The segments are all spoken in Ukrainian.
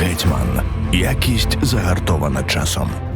Гетьман. Якість загартована часом.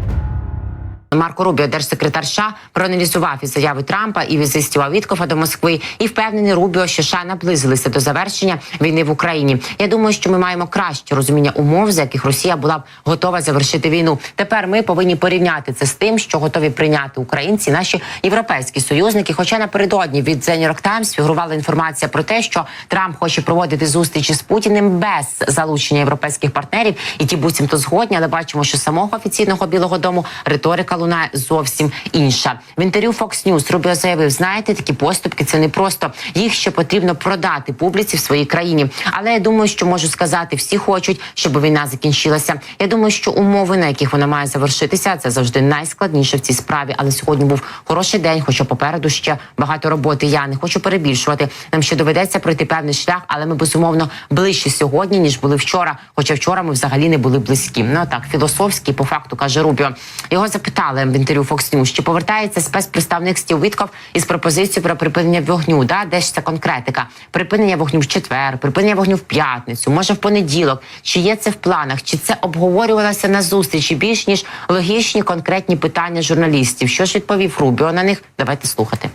Марко Рубіо, держсекретар США, проаналізував і заяви Трампа і візитів Віткофа до Москви, і впевнений Рубіо, що США наблизилися до завершення війни в Україні. Я думаю, що ми маємо краще розуміння умов, за яких Росія була б готова завершити війну. Тепер ми повинні порівняти це з тим, що готові прийняти українці, наші європейські союзники. Хоча напередодні від The New York Times фігурувала інформація про те, що Трамп хоче проводити зустрічі з Путіним без залучення європейських партнерів, і ті буцімто згодні, але бачимо, що самого офіційного Білого Дому риторика лунає зовсім інша. В інтерв'ю Fox News Рубіо заявив: знаєте, такі поступки це не просто їх ще потрібно продати публіці в своїй країні. Але я думаю, що можу сказати, всі хочуть, щоб війна закінчилася. Я думаю, що умови, на яких вона має завершитися, це завжди найскладніше в цій справі. Але сьогодні був хороший день, хоча попереду ще багато роботи. Я не хочу перебільшувати. Нам ще доведеться пройти певний шлях, але ми безумовно ближче сьогодні ніж були вчора. Хоча вчора ми взагалі не були близькі. Ну так філософський, по факту каже Рубіо. Його запитали в інтерв'ю Fox News, чи повертається спецпредставник Стів Вітков із пропозицією про припинення вогню. Да, де ж ця конкретика? Припинення вогню в четвер, припинення вогню в п'ятницю, може в понеділок. Чи є це в планах? Чи це обговорювалося на зустрічі? Більш ніж логічні конкретні питання журналістів? Що ж відповів Рубіо на них? Давайте слухати.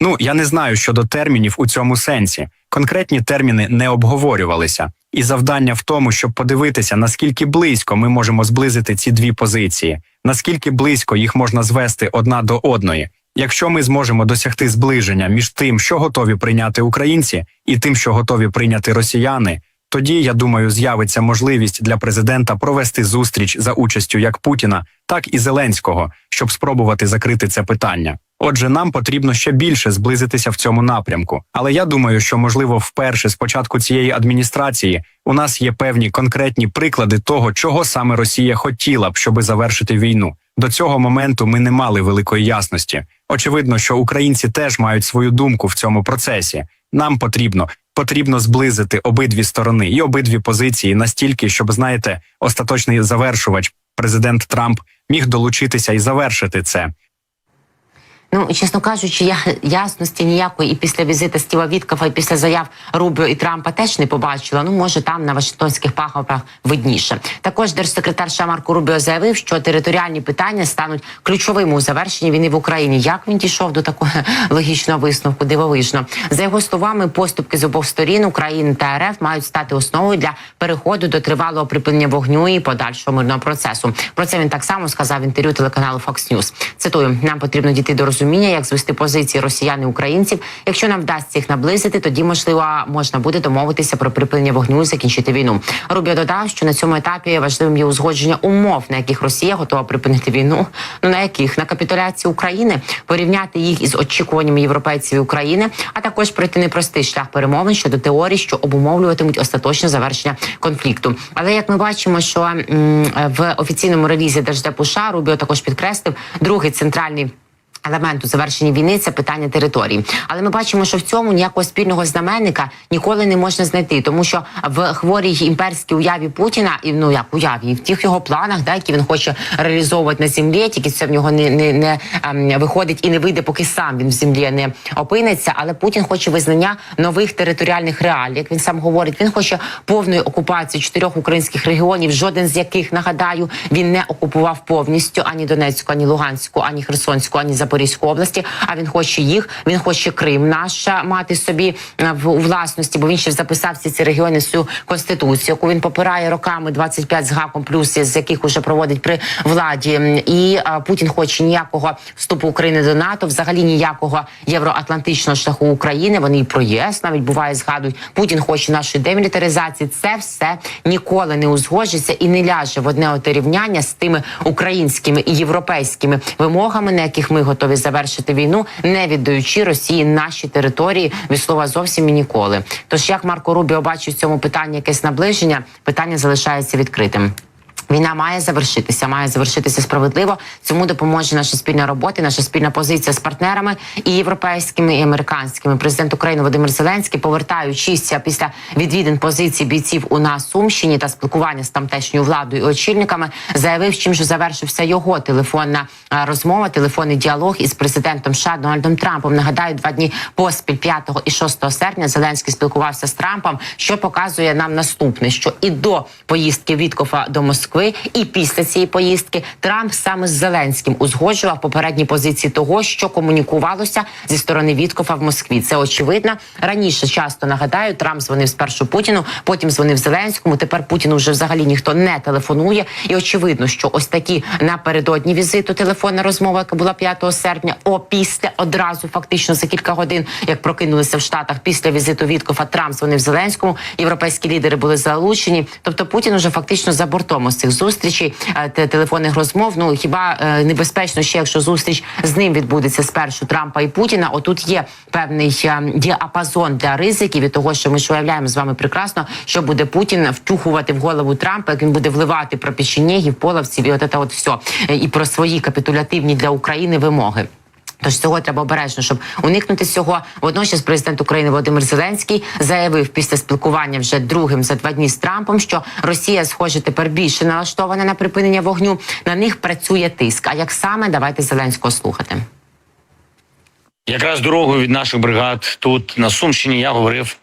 Ну я не знаю щодо термінів у цьому сенсі. Конкретні терміни не обговорювалися, і завдання в тому, щоб подивитися, наскільки близько ми можемо зблизити ці дві позиції, наскільки близько їх можна звести одна до одної. Якщо ми зможемо досягти зближення між тим, що готові прийняти українці, і тим, що готові прийняти росіяни, тоді я думаю, з'явиться можливість для президента провести зустріч за участю як Путіна, так і Зеленського, щоб спробувати закрити це питання. Отже, нам потрібно ще більше зблизитися в цьому напрямку. Але я думаю, що можливо вперше з початку цієї адміністрації у нас є певні конкретні приклади того, чого саме Росія хотіла б, щоби завершити війну. До цього моменту ми не мали великої ясності. Очевидно, що українці теж мають свою думку в цьому процесі. Нам потрібно потрібно зблизити обидві сторони і обидві позиції настільки, щоб знаєте, остаточний завершувач, президент Трамп, міг долучитися і завершити це. Ну чесно кажучи, я ясності ніякої і після візиту Стіва Віткова, і після заяв Рубіо і Трампа теж не побачила. Ну може там на Вашингтонських пагорбах видніше. Також держсекретар США Марко Рубіо заявив, що територіальні питання стануть ключовими у завершенні війни в Україні. Як він дійшов до такого логічного висновку? Дивовижно за його словами, поступки з обох сторін України та РФ мають стати основою для переходу до тривалого припинення вогню і подальшого мирного процесу. Про це він так само сказав в інтерв'ю телеканалу Fox News. Цитую: нам потрібно дійти до розуміння, як звести позиції росіян і українців. Якщо нам вдасться їх наблизити, тоді можливо можна буде домовитися про припинення вогню і закінчити війну. Рубіо додав, що на цьому етапі важливим є узгодження умов, на яких Росія готова припинити війну. Ну на яких на капітуляції України порівняти їх із очікуваннями європейців і України, а також пройти непростий шлях перемовин щодо теорій, що обумовлюватимуть остаточне завершення конфлікту. Але як ми бачимо, що м, в офіційному ревізії Держдепу США Рубіо також підкреслив другий центральний. Елемент у завершенні війни це питання території, але ми бачимо, що в цьому ніякого спільного знаменника ніколи не можна знайти, тому що в хворій імперській уяві Путіна і ну як уяві і в тих його планах, да, які він хоче реалізовувати на землі, тільки це в нього не не, не ем, виходить і не вийде, поки сам він в землі не опиниться. Але Путін хоче визнання нових територіальних реалій. Як він сам говорить, він хоче повної окупації чотирьох українських регіонів, жоден з яких нагадаю він не окупував повністю ані Донецьку, ані Луганську, ані Херсонську, ані Запорізьку області. А він хоче їх. Він хоче Крим наш мати собі е, в у власності, бо він ще записав всі ці регіони в цю конституцію, яку він попирає роками 25 з гаком, плюс з яких уже проводить при владі. І а, Путін хоче ніякого вступу України до НАТО, взагалі ніякого євроатлантичного шляху України. Вони і про ЄС навіть буває згадують. Путін хоче нашої демілітаризації. Це все ніколи не узгоджиться і не ляже в одне оте рівняння з тими українськими і європейськими вимогами, на яких ми готові завершити війну, не віддаючи Росії наші території від слова зовсім і ніколи. Тож як Марко Рубіо бачить в цьому питанні якесь наближення, питання залишається відкритим. Війна має завершитися, має завершитися справедливо. Цьому допоможе наша спільна робота, наша спільна позиція з партнерами і європейськими і американськими. Президент України Володимир Зеленський, повертаючись після відвідин позицій бійців у на Сумщині та спілкування з тамтешньою владою і очільниками, заявив, чим же завершився його телефонна е, розмова, телефонний діалог із президентом США Дональдом Трампом. Нагадаю, два дні поспіль 5 і 6 серпня Зеленський спілкувався з Трампом, що показує нам наступне: що і до поїздки Віткофа до Москви, і після цієї поїздки Трамп саме з Зеленським узгоджував попередні позиції того, що комунікувалося зі сторони Віткофа в Москві. Це очевидно. Раніше часто нагадаю, Трамп дзвонив спершу Путіну, потім дзвонив Зеленському. Тепер Путіну вже взагалі ніхто не телефонує. І очевидно, що ось такі напередодні візиту телефонна розмова, яка була 5 серпня, о після одразу фактично за кілька годин, як прокинулися в Штатах після візиту Віткофа, Трамп дзвонив Зеленському. Європейські лідери були залучені. Тобто Путін уже фактично за бортом із цих зустрічей е, те- телефонних розмов. Ну хіба е, небезпечно ще, якщо зустріч з ним відбудеться спершу Трампа і Путіна? Отут є певний е, діапазон для ризиків і того, що ми ж уявляємо з вами прекрасно, що буде Путін втюхувати в голову Трампа, як він буде вливати про печенєгів, половців і от це от все Е, і про свої капітулятивні для України вимоги. Тож цього треба обережно, щоб уникнути цього. Водночас президент України Володимир Зеленський заявив після спілкування вже другим за два дні з Трампом, що Росія, схоже, тепер більше налаштована на припинення вогню. На них працює тиск. А як саме давайте Зеленського слухати? Якраз дорогою від наших бригад тут на Сумщині я говорив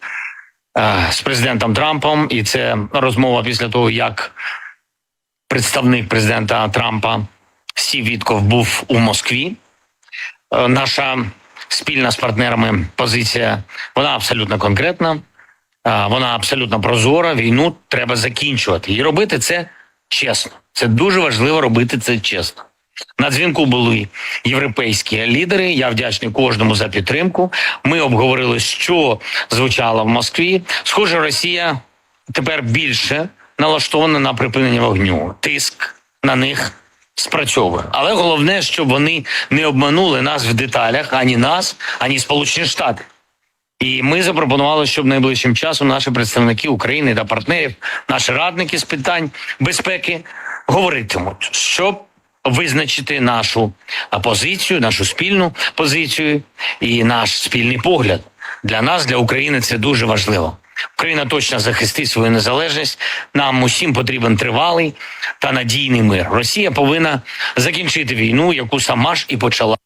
е, з президентом Трампом, і це розмова після того, як представник президента Трампа Стів Вітков був у Москві. Е, наша спільна з партнерами позиція вона абсолютно конкретна, е, вона абсолютно прозора. Війну треба закінчувати і робити це чесно. Це дуже важливо робити це чесно. На дзвінку були європейські лідери. Я вдячний кожному за підтримку. Ми обговорили, що звучало в Москві. Схоже, Росія тепер більше налаштована на припинення вогню. Тиск на них спрацьовує. Але головне, щоб вони не обманули нас в деталях ані нас, ані Сполучені Штати. І ми запропонували, щоб найближчим часом наші представники України та партнерів, наші радники з питань безпеки говоритимуть, щоб визначити нашу позицію, нашу спільну позицію і наш спільний погляд. Для нас, для України, це дуже важливо. Україна точно захистить свою незалежність. Нам усім потрібен тривалий та надійний мир. Росія повинна закінчити війну, яку сама ж і почала.